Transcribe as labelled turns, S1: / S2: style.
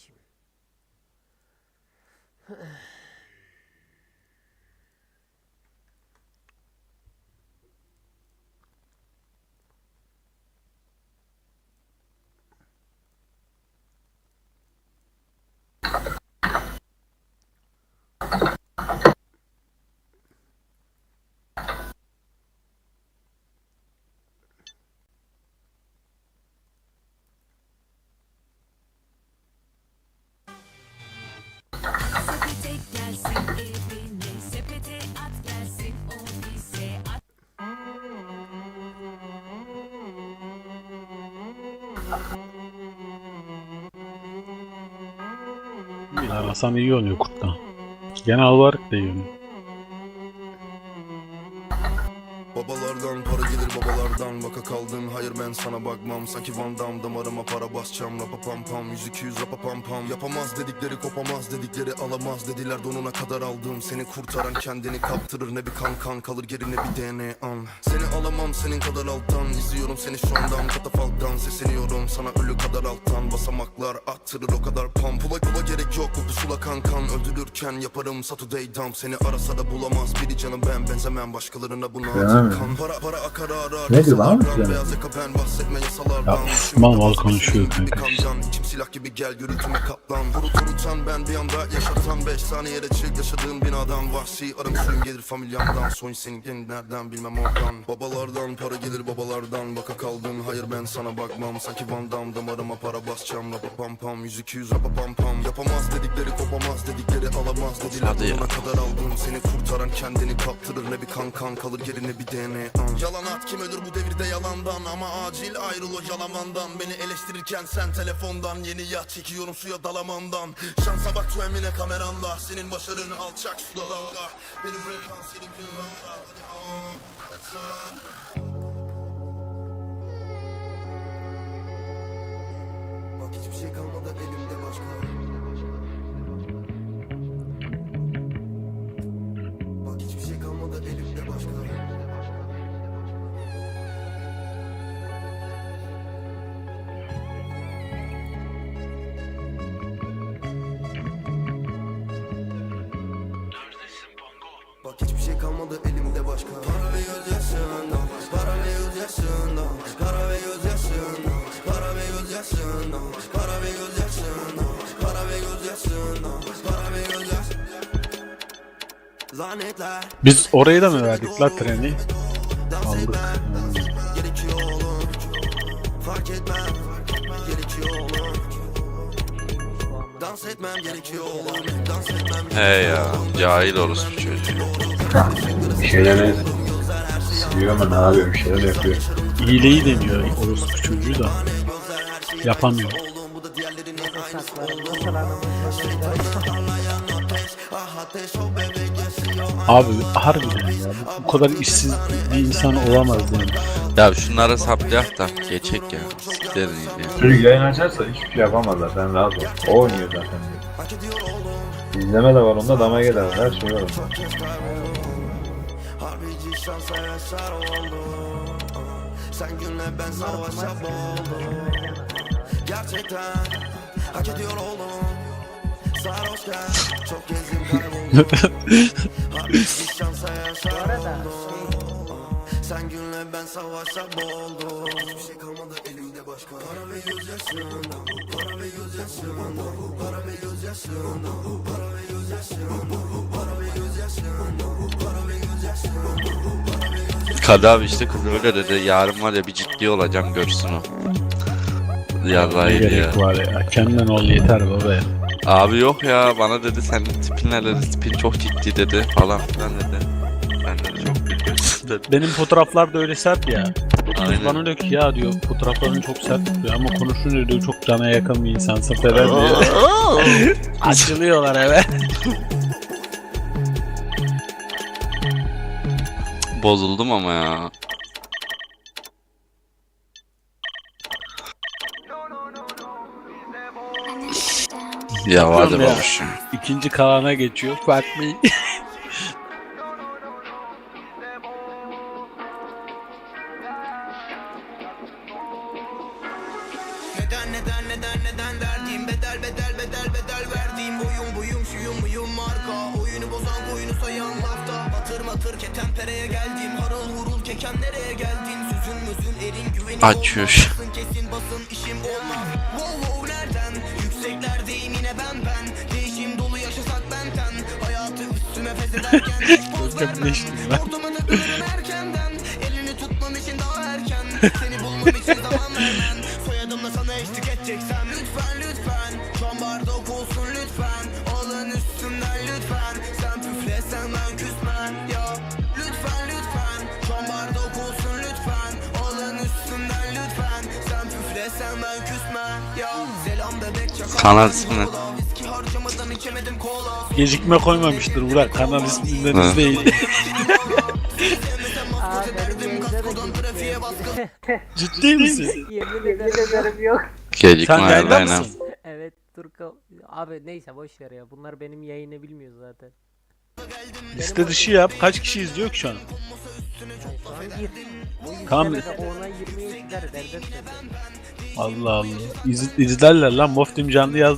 S1: 去。Evine, sepete.
S2: Arasam iyi oynuyor kurttan. Genel olarak da iyi oynuyor.
S3: Babalardan Vaka kaldın hayır ben sana bakmam. Sanki Van Damme damarıma para basacağım. Rapa pam pam yüz iki yüz rapa pam pam. Yapamaz dedikleri kopamaz dedikleri alamaz dediler. Donuna kadar aldım. Seni kurtaran kendini kaptırır. Ne bir kan kan kalır geri ne bir DNA an Seni alamam senin kadar alttan. İzliyorum seni şu andan katafalktan Sesleniyorum sana ölü kadar alttan. Basamaklar attırır o kadar pam. Pula pula gerek yok bu pusula kan kan. Öldürürken yaparım Saturday dump. Seni arasa da bulamaz. Biri canım ben Benzemem. Başkalarına buna? Kan. Para para akar arar.
S4: Ne
S3: yaka ben bahsetme yasalardan
S2: Ya, Osman Val konuşuyor kanka
S3: silah gibi gel gürültüme katlan Vurut vurutan ben bir anda yaşatan Beş saniyede çık yaşadığım binadan Vahşi arım suyum gelir familyamdan Soy senin nereden bilmem oradan Babalardan para gelir babalardan Baka kaldın hayır ben sana bakmam Sanki Van Damme damarıma para basacağım Rapa pam pam yüz iki yüz rapa pam pam Yapamaz dedikleri kopamaz dedikleri alamaz dediler
S5: Hadi ya.
S3: Sonuna kadar aldım seni kurtaran kendini kaptırır Ne bir kan kan kalır geri ne bir DNA an. Yalan at kim ölür bu devirde yalandan Ama acil ayrıl o yalamandan. Beni eleştirirken sen telefondan Yeni yat çekiyorum suya dalamandan. Şansa bak tu emine kameranda Senin başarın alçak suda dalga Benim frekans senin kırmanda Hadi Bak hiçbir şey kalmadı elimde başka hiçbir şey kalmadı elimde başka Para ve gözyaşından Para ve gözyaşından Para ve gözyaşından Para ve gözyaşından Para ve gözyaşından Para ve gözyaşından Para ve gözyaşından
S2: Biz orayı da mı verdik la treni? Aldık.
S3: gerekiyor oğlum Fark etmem gerekiyor oğlum Dans etmem gerekiyor oğlum Dans etmem
S5: He ya cahil orospu çocuğu.
S4: Bir şeyleri siliyor ama ne yapıyor bir şeyler yapıyor.
S2: İyileyi deniyor orospu çocuğu da. Yapamıyor.
S3: Bu da diğerlerinin aynısı
S2: Abi harbiden ya. Bu, bu kadar işsiz bir insan olamaz yani.
S5: Ya şunlara saplayak da geçek ya. Siklerin iyi.
S4: Çocuk yayın açarsa hiçbir şey yapamazlar sen rahat ol. O oynuyor zaten İzleme de var onda dama gelir her şey var onda.
S3: Harbici şansa yaşar oldu Sen günle ben savaşa boğuldum Gerçekten hak ediyor oğlum Sen günle ben savaşa boğuldum Hiçbir şey kalmadı elimde başka Para ve gözyaşından Para ve gözyaşından Para ve gözyaşından Para ve gözyaşından Para ve gözyaşından Para ve gözyaşından
S5: Kadı abi işte kız öyle dedi. Yarın var ya bir ciddi olacağım görsün o. Yarrağıydı ya.
S2: gerek var ya. Kendin ol yeter baba ya.
S5: Abi yok ya bana dedi senin tipin ne dedi tipin çok ciddi dedi falan filan dedi. Ben de çok gülüyorsun dedi.
S2: Benim fotoğraflar da öyle sert ya.
S5: Aynen.
S2: Bana diyor ki ya diyor fotoğrafların çok sert diyor ama konuşunca diyor çok cana yakın bir insansın falan diyor. Açılıyorlar eve.
S5: Bozuldum ama ya. Ya
S2: vardır ya. İkinci Kaan'a geçiyor. Fuck me.
S5: Açıyor.
S6: Kesin basın işim olmaz Wow wow nereden yükseklerdeyim ben ben. Değişim dolu yaşasak benten Hayatı üstüme fezederken Hiç poz vermem. Ortama takılırım erkenden. Elini tutmam için daha erken. Seni bulmam için zaman vermem. Soyadımla sana eşlik edeceksem Lütfen lütfen. Şu an bardak olsun lütfen. Alın üstümden lütfen. Sen püflesen ben küsmem ya Lütfen lütfen. Şu an bardak olsun lütfen. Alın üstümden lütfen. Sen püflesen ben küsmem ya
S5: Kanal ismi ne?
S6: Viski harcamadan içemedim kola
S2: Gecikme koymamıştır Burak. Kanal isminden
S5: Ha.
S2: izleyin.
S7: Aa benim yayında da gitti.
S2: Ciddi misin?
S7: Yemin ederim yok.
S5: Gecikme
S2: Sen yayında
S5: aynen.
S2: mısın?
S7: Evet Turka abi neyse boş ver ya. Bunlar benim yayını bilmiyor zaten.
S2: Liste dışı yap. Kaç kişi izliyor ki şu an? Tamam.
S7: izlemede ona 20'ye gider derdest.
S2: Allah Allah. İz, izlerler lan. Moftim canlı yazdı.